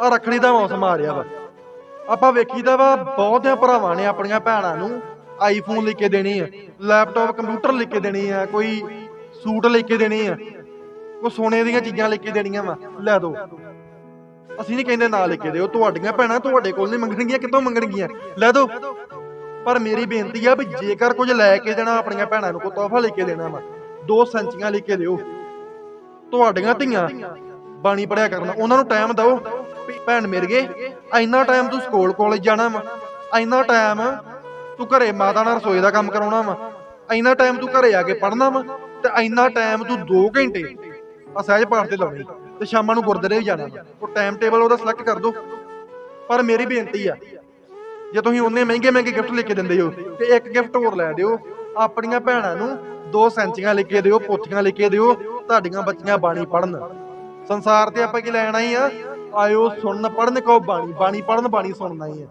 ਆ ਰੱਖੜੀ ਦਾ ਮੌਸਮ ਆ ਰਿਹਾ ਵਾ। ਆਪਾਂ ਵੇਖੀਦਾ ਵਾ, ਬਹੁਤਿਆਂ ਭਰਾਵਾਂ ਨੇ ਆਪਣੀਆਂ ਭੈਣਾਂ ਨੂੰ ਆਈਫੋਨ ਲੈ ਕੇ ਦੇਣੀ ਆ ਲੈਪਟਾਪ ਕੰਪਿਊਟਰ ਲੈ ਕੇ ਦੇਣੀ ਆ, ਕੋਈ ਸੂਟ ਲੈ ਕੇ ਦੇਣੇ ਆ, ਕੋਈ ਸੋਨੇ ਦੀਆਂ ਚੀਜ਼ਾਂ ਲੈ ਕੇ ਦੇਣੀਆਂ ਵਾ। ਲੈ ਦੋ। ਅਸੀਂ ਨਹੀਂ ਕਹਿੰਦੇ ਨਾ ਲੈ ਕੇ ਦਿਓ, ਤੁਹਾਡੀਆਂ ਭੈਣਾਂ ਤੁਹਾਡੇ ਕੋਲ ਨਹੀਂ ਮੰਗਣਗੀਆਂ, ਕਿੱਥੋਂ ਮੰਗਣਗੀਆਂ? ਲੈ ਦੋ। ਪਰ ਮੇਰੀ ਬੇਨਤੀ ਆ ਵੀ ਜੇਕਰ ਕੁਝ ਲੈ ਕੇ ਦੇਣਾ, ਆਪਣੀਆਂ ਭੈਣਾਂ ਨੂੰ ਕੋਈ ਤੋਹਫਾ ਲੈ ਕੇ ਦੇਣਾ ਵਾ, ਦੋ ਸੰਚੀਆਂ ਲੈ ਕੇ ਦਿਓ। ਤੁਹਾਡੀਆਂ ਧੀਆਂ ਬਾਣੀ ਪੜਿਆ ਕਰਨਾ, ਉਹਨਾਂ ਨੂੰ ਟਾਈਮ ਦਿਓ। ਭੈਣ ਮੇਰੇ ਇੰਨਾ ਟਾਈਮ ਤੂੰ ਸਕੂਲ ਕਾਲਜ ਜਾਣਾ ਵਾ। ਇੰਨਾ ਟਾਈਮ ਤੂੰ ਘਰੇ ਮਾਤਾ ਨਾਲ ਰਸੋਈ ਦਾ ਕੰਮ ਕਰਾਉਣਾ ਵਾ। ਇੰਨਾ ਟਾਈਮ ਤੂੰ ਘਰੇ ਆ ਕੇ ਪੜ੍ਹਨਾ ਵਾ ਤੇ ਇੰਨਾ ਟਾਈਮ ਤੂੰ 2 ਘੰਟੇ ਆ ਸਹਿਜ ਪਾਠ ਤੇ ਲਾਉਣੀ। ਤੇ ਸ਼ਾਮਾਂ ਨੂੰ ਗੁਰਦੁਆਰੇ ਵੀ ਜਾਣਾ ਉਹ ਟਾਈਮ ਟੇਬਲ ਉਹਦਾ ਸਿਲੈਕਟ ਕਰ ਦੋ। ਪਰ ਮੇਰੀ ਬੇਨਤੀ ਆ, ਜੇ ਤੁਸੀਂ ਉਹਨੇ ਮਹਿੰਗੇ ਮਹਿੰਗੇ ਗਿਫਟ ਲੈ ਕੇ ਦਿੰਦੇ ਹੋ, ਤੇ ਇੱਕ ਗਿਫਟ ਹੋਰ ਲੈ ਦਿਓ। ਆਪਣੀਆਂ ਭੈਣਾਂ ਨੂੰ ਦੋ ਸੈਂਚੀਆਂ ਲੈ ਕੇ ਦਿਓ, ਪੋਥੀਆਂ ਲੈ ਕੇ ਦਿਓ, ਤੁਹਾਡੀਆਂ ਬੱਚੀਆਂ ਬਾਣੀ ਪੜਨ ਸੰਸਾਰ ਤੇ ਆਪਾਂ ਕੀ ਲੈਣਾ ਹੀ ਆ? ਆਇਓ ਸੁਣਨ ਪੜਨ ਕੋ ਬਾਣੀ ਬਾਣੀ ਪੜਨ ਬਾਣੀ ਸੁਣਨਾ ਹੀ ਆ।